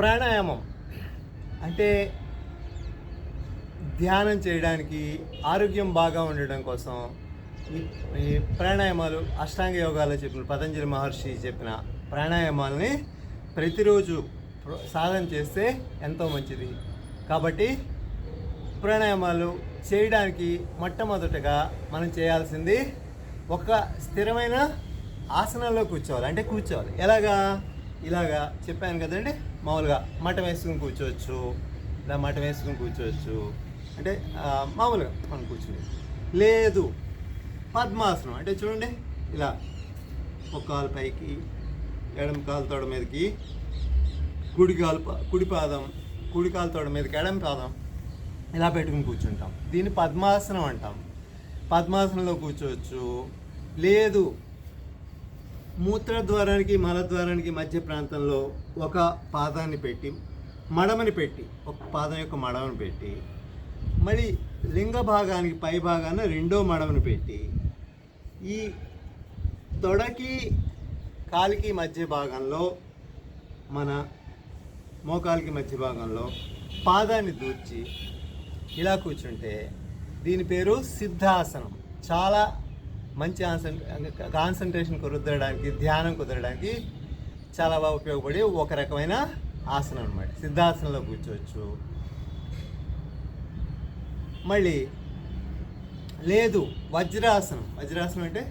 ప్రాణాయామం. అంటే ధ్యానం చేయడానికి ఆరోగ్యం బాగా ఉండడం కోసం ఈ ఈ ప్రాణాయామాలు అష్టాంగ యోగాలో చెప్పిన పతంజలి మహర్షి చెప్పిన ప్రాణాయామాలని ప్రతిరోజు సాధన చేస్తే ఎంతో మంచిది. కాబట్టి ప్రాణాయామాలు చేయడానికి మొట్టమొదటగా మనం చేయాల్సింది ఒక స్థిరమైన ఆసనంలో కూర్చోవాలి. అంటే కూర్చోవాలి. ఎలాగా? ఇలాగా చెప్పాను కదండి మామూలుగా మటం వేసుకుని కూర్చోవచ్చు ఇలా మటం వేసుకుని కూర్చోవచ్చు. అంటే మామూలుగా మనం కూర్చుని లేదు పద్మాసనం. అంటే చూడండి ఇలా ఒక కాలు పైకి ఎడమ కాలు తోడ మీదకి కుడి కాలు పా- కుడి పాదం కుడి కాలు తోడ మీదకి ఎడమ పాదం ఇలా పెట్టుకుని కూర్చుంటాం. దీన్ని పద్మాసనం అంటాం. పద్మాసనంలో కూర్చోవచ్చు. లేదు మూత్రద్వారానికి మలద్వారానికి మధ్య ప్రాంతంలో ఒక పాదాన్ని పెట్టి మడమని పెట్టి ఒక పాదం యొక్క మడమని పెట్టి మళ్ళీ లింగ భాగానికి పై భాగాన రెండో మడమని పెట్టి ఈ తొడకి కాలికి మధ్య భాగంలో మన మోకాలికి మధ్య భాగంలో పాదాన్ని దూర్చి ఇలా కూర్చుంటే దీని పేరు సిద్ధాసనం. చాలా మంచి కాన్సన్ట్రేషన్ కుదరడానికి ధ్యానం కుదరడానికి చాలా బాగా ఉపయోగపడే ఒక రకమైన ఆసనం అనమాట సిద్ధాసనంలో కూర్చోవచ్చు. మళ్ళీ లేదు వజ్రాసనం. వజ్రాసనం అంటే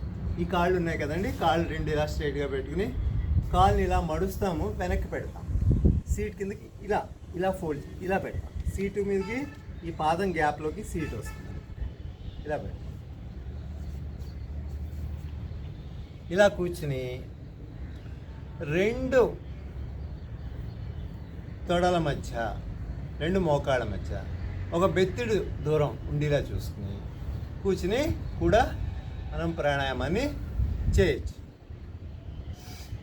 ఈ కాళ్ళు ఉన్నాయి కదండి కాళ్ళు రెండు ఇలా స్ట్రైట్గా పెట్టుకుని కాళ్ళని ఇలా మడుస్తాము వెనక్కి పెడతాం. సీట్ కిందకి ఇలా ఇలా ఫోల్డ్ ఇలా పెడతాం. సీటు మీదకి ఈ పాదం గ్యాప్లోకి సీట్ వస్తుంది. ఇలా పెడతాం. ఇలా కూర్చుని రెండు తొడల మధ్య రెండు మోకాళ్ళ మధ్య ఒక బెత్తిడు దూరం ఉండేలా చూసుకుని కూర్చుని కూడా మనం ప్రాణాయామాన్ని చేయొచ్చు.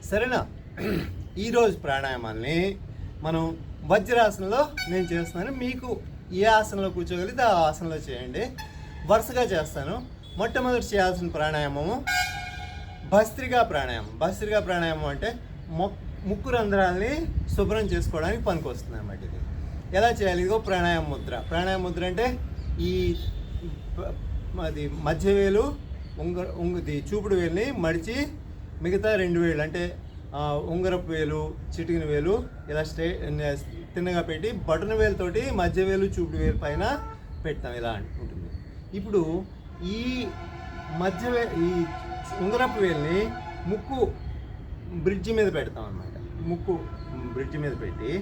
సరేనా? ఈరోజు ప్రాణాయామాన్ని మనం వజ్రాసనంలో నేను చేస్తున్నాను. మీకు ఏ ఆసనంలో కూర్చోగలిగితే ఆ ఆసనంలో చేయండి. వరుసగా చేస్తాను. మొట్టమొదటి చేయాల్సిన ప్రాణాయామము భస్త్రికా ప్రాణాయామం. భస్త్రికా ప్రాణాయామం అంటే ముక్కు రంధ్రాలని శుభ్రం చేసుకోవడానికి పనికొస్తుంది అనమాట ఇది. ఎలా చేయాలి? ఇదిగో ప్రాణాయామ ముద్ర. ప్రాణాయామ ముద్ర అంటే ఈ అది మధ్య వేలు ఉంగ ఉంగది చూపుడు వేలుని మడిచి మిగతా రెండు వేలు అంటే ఉంగరపు వేలు చిటికిన వేలు ఇలా స్ట్రే తిన్నగా పెట్టి బటన్ వేలుతోటి మధ్య వేలు చూపుడు వేలు పైన పెడతాం ఇలా ఉంటుంది ఇప్పుడు ఈ మధ్య ఈ ఉంగరపు వేలిని ముక్కు బ్రిడ్జి మీద పెడతాం అనమాట ముక్కు బ్రిడ్జి మీద పెట్టి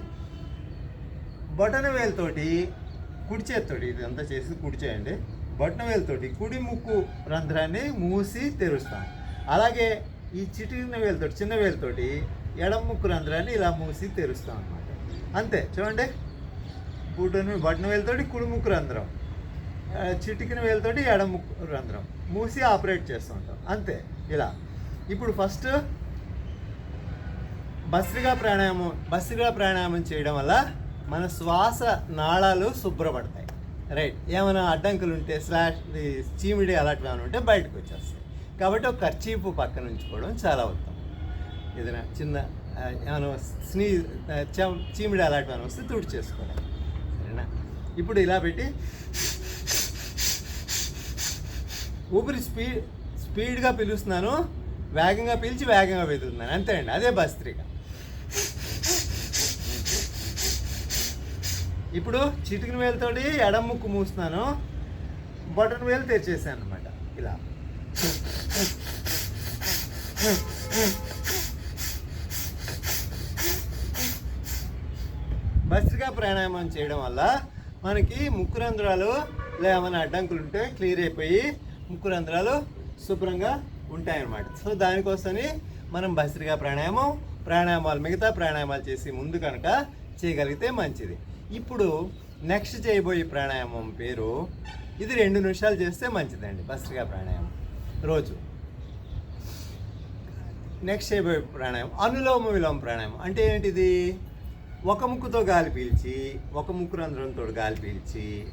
బటన వేలుతోటి కుడి చేతితోటి ఇదంతా చేసి కుడి చేయండి బొటన వేలుతోటి కుడి ముక్కు రంధ్రాన్ని మూసి తెరుస్తాం. అలాగే ఈ చిటికిన వేలుతోటి చిన్న వేలుతోటి ఎడమ ముక్కు రంధ్రాన్ని ఇలా మూసి తెరుస్తాం అనమాట అంతే చూడండి. బుటన బొటన వేలుతోటి కుడి ముక్కు రంధ్రం. చిటికిన వేలుతోటి ఎడమ ముక్కు రంధ్రం. మూసి ఆపరేట్ చేస్తూ ఉంటాం. అంతే. ఇలా. ఇప్పుడు ఫస్ట్ భస్త్రిగా ప్రాణాయామం భస్త్రిగా ప్రాణాయామం చేయడం వల్ల మన శ్వాస నాళాలు శుభ్రపడతాయి. రైట్. ఏమైనా అడ్డంకులు ఉంటే స్లాష్ చీమిడి అలాంటివి ఏమైనా ఉంటే బయటకు వచ్చేస్తాయి. కాబట్టి ఒక ఖర్చీపు పక్కన ఉంచుకోవడం చాలా ఉత్తమం. ఏదైనా చిన్న ఏమైనా స్నీ చీమిడి అలాంటివి ఏమైనా వస్తే తుడి చేసుకోవడం సరేనా? ఇప్పుడు ఇలా పెట్టి ఊపిరి స్పీడ్ స్పీడ్గా పిలుస్తున్నాను. వేగంగా పిలిచి వేగంగా వెతుకుతున్నాను. అంతే అండి అదే భస్త్రిక ఇప్పుడు చిటికిన వేలుతోటి ఎడమ ముక్కు మూస్తున్నాను. బటన్ వేలు తెరిచేసాను అనమాట ఇలా. భస్త్రికా ప్రాణాయామం చేయడం వల్ల మనకి ముక్కు రంధ్రాలు ఏమైనా అడ్డంకులు ఉంటే క్లియర్ అయిపోయి ముక్కు రంధ్రాలు శుభ్రంగా ఉంటాయన్నమాట. సో దానికోసమని మనం భస్త్రికా ప్రాణాయామం ప్రాణాయామాలు మిగతా ప్రాణాయామాలు చేసి ముందు కనుక చేయగలిగితే మంచిది. ఇప్పుడు నెక్స్ట్ చేయబోయే ప్రాణాయామం పేరు ఇది రెండు నిమిషాలు చేస్తే మంచిదండి భస్త్రికా ప్రాణాయామం. రోజు. నెక్స్ట్ చేయబోయే ప్రాణాయామం అనులోమ విలోమ ప్రాణాయామం. అంటే ఏంటిది? ఒక ముక్కుతో గాలి పీల్చి ఒక ముక్కు రంధ్రంతో గాలి పీల్చి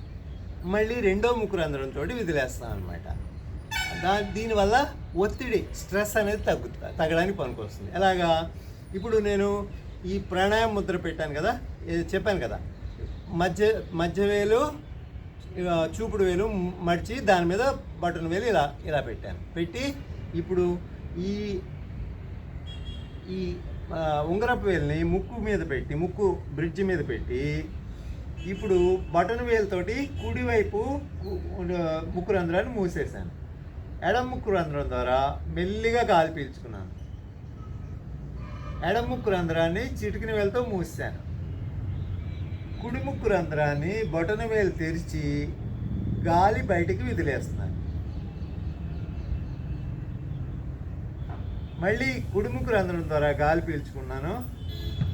మళ్ళీ రెండో ముక్కు రంధ్రంతో విదిలేస్తాం అనమాట దా దీనివల్ల ఒత్తిడి స్ట్రెస్ అనేది తగ్గుతా తగ్గడానికి పనికొస్తుంది. ఎలాగా? ఇప్పుడు నేను ఈ ప్రాణాయామ ముద్ర పెట్టాను కదా ఇది చెప్పాను కదా. మధ్య మధ్య వేలు చూపుడు వేలు మడిచి దాని మీద బటన్ వేలు ఇలా ఇలా పెట్టాను. పెట్టి ఇప్పుడు ఈ ఈ ఉంగరపు వేలుని ముక్కు మీద పెట్టి ముక్కు బ్రిడ్జ్ మీద పెట్టి ఇప్పుడు బటన్ వేలుతోటి కుడివైపు ముక్కు రంధ్రాన్ని మూసేశాను. ఎడమ ముక్కు రంధ్రం ద్వారా మెల్లిగా గాలి పీల్చుకున్నాను. ఎడమ ముక్కు రంధ్రాన్ని చిటికిన వేలతో మూసాను కుడి ముక్కు రంధ్రాన్ని బొటన వేలు తెరిచి గాలి బయటికి విదిలేస్తున్నాను. మళ్ళీ కుడిముక్కు రంధ్రం ద్వారా గాలి పీల్చుకున్నాను.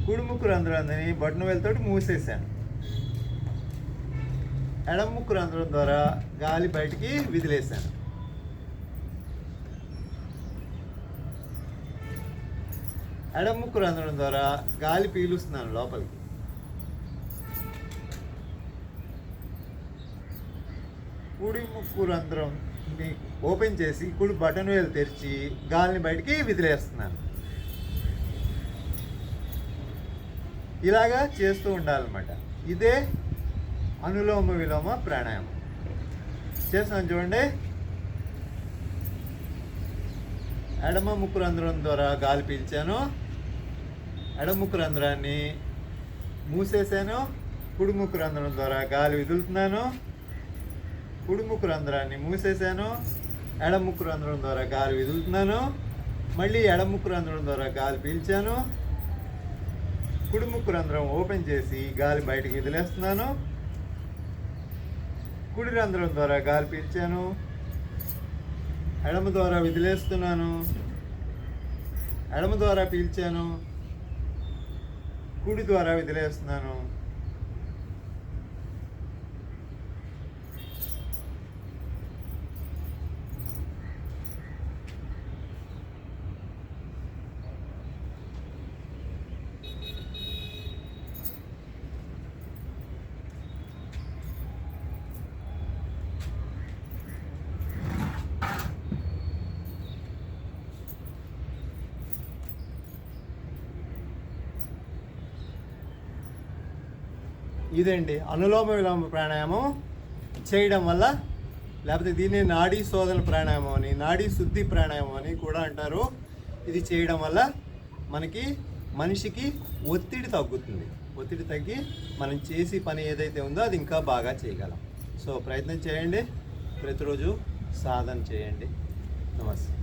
కుడిముక్కు రంధ్రాన్ని బొటన వేలతోటి మూసేశాను. ఎడమ ముక్కు రంధ్రం ద్వారా గాలి బయటికి విదిలేశాను. ఎడమ ముక్కు రంధ్రం ద్వారా గాలి పీలుస్తున్నాను లోపలికి. కుడి ముక్కు రంధ్రంని ఓపెన్ చేసి కుడి బటన్ వేలు తెరిచి గాలిని బయటికి విదిలేస్తున్నాను. ఇలాగా చేస్తూ ఉండాలన్నమాట. ఇదే అనులోమ విలోమ ప్రాణాయామం. చేస్తాం చూడండి. ఎడమ ముక్కు రంధ్రం ద్వారా గాలి పీల్చాను. ఎడమ ముక్కు రంధ్రాన్ని మూసేసాను. కుడి ముక్కు రంధ్రం ద్వారా గాలి వదులుతున్నాను. కుడి ముక్కు రంధ్రాన్ని మూసేసాను. ఎడమ ముక్కు రంధ్రం ద్వారా గాలి వదులుతున్నాను. మళ్ళీ ఎడమ ముక్కు రంధ్రం ద్వారా గాలి పీల్చాను. కుడి ముక్కు రంధ్రం ఓపెన్ చేసి గాలి బయటకు వదిలేస్తున్నాను. కుడి రంధ్రం ద్వారా గాలి పీల్చాను ఎడమ ద్వారా విదిలేస్తున్నాను. ఎడమ ద్వారా పీల్చాను. కుడి ద్వారా విదిలేస్తున్నాను. ఇదండి అనులోమ విలోమ ప్రాణాయామం చేయడం వల్ల లేకపోతే దీన్ని నాడీ శోధన ప్రాణాయామం అని నాడీ శుద్ధి ప్రాణాయామం అని కూడా అంటారు. ఇది చేయడం వల్ల మనకి మనిషికి ఒత్తిడి తగ్గుతుంది. ఒత్తిడి తగ్గి మనం చేసి పని ఏదైతే ఉందో అది ఇంకా బాగా చేయగలం. సో ప్రయత్నం చేయండి. ప్రతిరోజు సాధన చేయండి. నమస్తే.